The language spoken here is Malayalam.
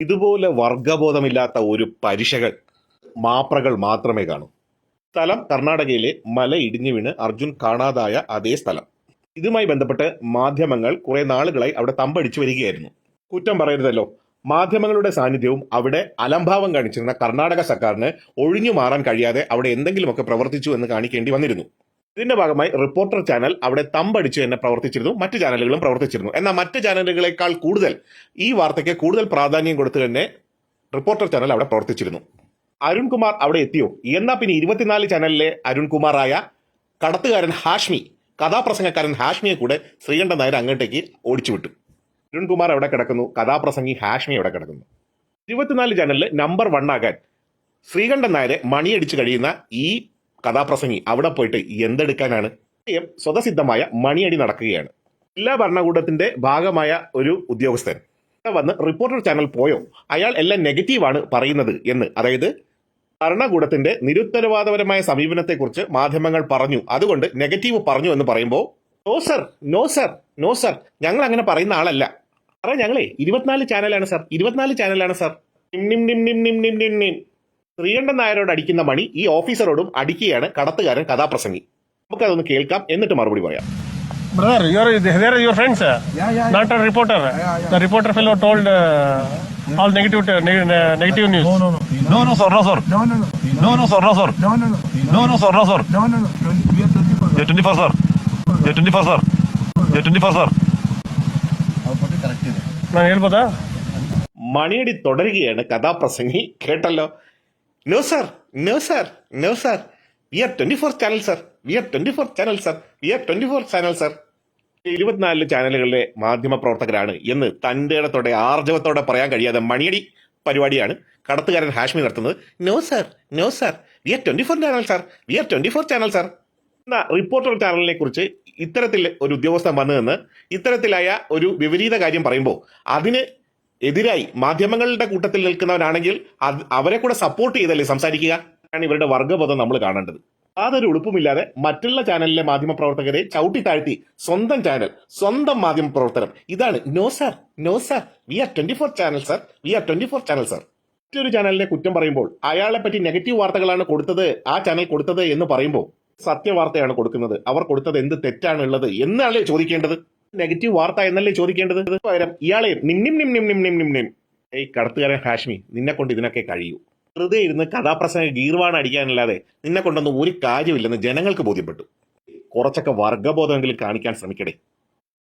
ഇതുപോലെ വർഗബോധമില്ലാത്ത ഒരു പരിശകൾ മാപ്രകൾ മാത്രമേ കാണൂ. സ്ഥലം കർണാടകയിലെ മല ഇടിഞ്ഞു വീണ് അർജുൻ കാണാതായ അതേ സ്ഥലം. ഇതുമായി ബന്ധപ്പെട്ട് മാധ്യമങ്ങൾ കുറെ നാളുകളായി അവിടെ തമ്പടിച്ചു വരികയായിരുന്നു. കുറ്റം പറയരുതല്ലോ. മാധ്യമങ്ങളുടെ സാന്നിധ്യവും അവിടെ അലംഭാവം കാണിച്ചിരുന്ന കർണാടക സർക്കാരിന് ഒഴിഞ്ഞു മാറാൻ കഴിയാതെ അവിടെ എന്തെങ്കിലുമൊക്കെ പ്രവർത്തിച്ചു എന്ന് കാണിക്കേണ്ടി വന്നിരുന്നു. ഇതിന്റെ ഭാഗമായി റിപ്പോർട്ടർ ചാനൽ അവിടെ തമ്പടിച്ച് തന്നെ പ്രവർത്തിച്ചിരുന്നു. മറ്റ് ചാനലുകളും പ്രവർത്തിച്ചിരുന്നു. എന്നാൽ മറ്റ് ചാനലുകളെക്കാൾ കൂടുതൽ ഈ വാർത്തയ്ക്ക് കൂടുതൽ പ്രാധാന്യം കൊടുത്ത് തന്നെ റിപ്പോർട്ടർ ചാനൽ അവിടെ പ്രവർത്തിച്ചിരുന്നു. അരുൺകുമാർ അവിടെ എത്തിയോ? എന്നാ പിന്നെ ഇരുപത്തിനാല് ചാനലിലെ അരുൺകുമാറായ കടത്തുകാരൻ ഹാഷ്മി കഥാപ്രസംഗക്കാരൻ ഹാഷ്മിയെ കൂടെ ശ്രീകണ്ഠൻ നായർ അങ്ങോട്ടേക്ക് ഓടിച്ചു വിട്ടു. അരുൺകുമാർ അവിടെ കിടക്കുന്നു. കഥാപ്രസംഗി ഹാഷ്മി അവിടെ കിടക്കുന്നു. ഇരുപത്തിനാല് ചാനലിൽ നമ്പർ വൺ ആകാൻ ശ്രീകണ്ഠൻ നായരെ മണിയടിച്ച് കഴിയുന്ന ഈ കഥാപ്രസംഗി അവിടെ പോയിട്ട് എന്തെടുക്കാനാണ്? സ്വതസിദ്ധമായ മണിയടി നടക്കുകയാണ്. ജില്ലാ ഭരണകൂടത്തിന്റെ ഭാഗമായ ഒരു ഉദ്യോഗസ്ഥൻ. വന്ന് റിപ്പോർട്ടർ ചാനൽ പോയോ? അയാൾ എല്ലാം നെഗറ്റീവാണ് പറയുന്നത് എന്ന്. അതായത് ഭരണകൂടത്തിന്റെ നിരുത്തരവാദപരമായ സമീപനത്തെക്കുറിച്ച് മാധ്യമങ്ങൾ പറഞ്ഞു. അതുകൊണ്ട് നെഗറ്റീവ് പറഞ്ഞു എന്ന് പറയുമ്പോൾ no sir no sir no sir ഞങ്ങൾ അങ്ങനെ പറയുന്ന ആളല്ല. സാറേ ഞങ്ങളെ ഇരുപത്തിനാല് ചാനലാണ് സർ ഇരുപത്തിനാല് ചാനലാണ് സർ. നിം നിം നിം നിം നിം നിം നിം. ശ്രീകണ്ഠൻ നായരോട് അടിക്കുന്ന മണി ഈ ഓഫീസറോടും അടിക്കുകയാണ് കടത്തുകാരൻ കഥാപ്രസംഗി നമുക്കതൊന്ന് കേൾക്കാം എന്നിട്ട് മറുപടി പറയാം Brother, you're there are your friends, uh, Yeah, yeah, not a reporter. yeah. The reporter fellow told uh, all negative uh, neg- uh, negative news. No, no, no. No, no, sir, no, sir. No, no, no. No, no, sir, no, sir. No, no, no. No, no, sir, no, sir. No, no, no. Twenty- We are 24. You're 24, sir. You're 24, sir. You're 24, sir. ನಾನು ಹೇಳ್ಬೋದಾ മണിയടി തുടരുകയാണ് കഥാപ്രസംഗി കേട്ടല്ലോ No sir no sir no sir we are twenty four channel sir we are twenty four channel sir we are twenty four channel sir ഇരുപത്തിനാല് ചാനലുകളിലെ മാധ്യമ പ്രവർത്തകരാണ് എന്ന് തന്റെ ഇടത്തോടെ ആർജവത്തോടെ പറയാൻ കഴിയാതെ മണിയടി പരിപാടിയാണ് കടത്തുകാരൻ ഹാഷ്മി നടത്തുന്നത്. No sir no sir we are twenty four channel sir we are twenty four channel sir എന്ന റിപ്പോർട്ടർ ചാനലിനെ കുറിച്ച് ഇത്തരത്തിൽ ഒരു ഉദ്യോഗസ്ഥൻ വന്നു നിന്ന് ഇത്തരത്തിലായ ഒരു വിപരീത കാര്യം പറയുമ്പോൾ അതിന് എതിരായി മാധ്യമങ്ങളുടെ കൂട്ടത്തിൽ നിൽക്കുന്നവരാണെങ്കിൽ അവരെ കൂടെ സപ്പോർട്ട് ചെയ്തല്ലേ സംസാരിക്കുക? ആണ് ഇവരുടെ വർഗബോധം നമ്മൾ കാണേണ്ടത്. യാതൊരു ഉളുപ്പുമില്ലാതെ മറ്റുള്ള ചാനലിലെ മാധ്യമ പ്രവർത്തകരെ ചവിട്ടി താഴ്ത്തി സ്വന്തം ചാനൽ സ്വന്തം മാധ്യമ പ്രവർത്തനം. ഇതാണ് no sir no sir. We are twenty four channel sir we are twenty four channel sir മറ്റൊരു ചാനലിനെ കുറ്റം പറയുമ്പോൾ അയാളെ പറ്റി നെഗറ്റീവ് വാർത്തകളാണ് കൊടുത്തത് ആ ചാനൽ കൊടുത്തത് എന്ന് പറയുമ്പോൾ സത്യവാർത്തയാണ് കൊടുക്കുന്നത്. അവർ കൊടുത്തത് എന്ത് തെറ്റാണുള്ളത് എന്നാണല്ലേ ചോദിക്കേണ്ടത്. നെഗറ്റീവ് വാർത്ത എന്നല്ലേ ചോദിക്കേണ്ടത്? പകരം ഇയാളെ നിന്നും നിം നിം നിം നിം നിം നിം ഏയ് കടത്തുകാരൻ ഹാഷ്മി നിന്നെ കൊണ്ട് ഇതിനൊക്കെ കഴിയൂ. വെറുതെ ഇരുന്ന് കഥാപ്രസംഗ ഗീർവാണ് അടിക്കാനല്ലാതെ നിന്നെ കൊണ്ടൊന്നും ഒരു കാര്യമില്ലെന്ന് ജനങ്ങൾക്ക് ബോധ്യപ്പെട്ടു. കുറച്ചൊക്കെ വർഗബോധമെങ്കിലും കാണിക്കാൻ ശ്രമിക്കണേ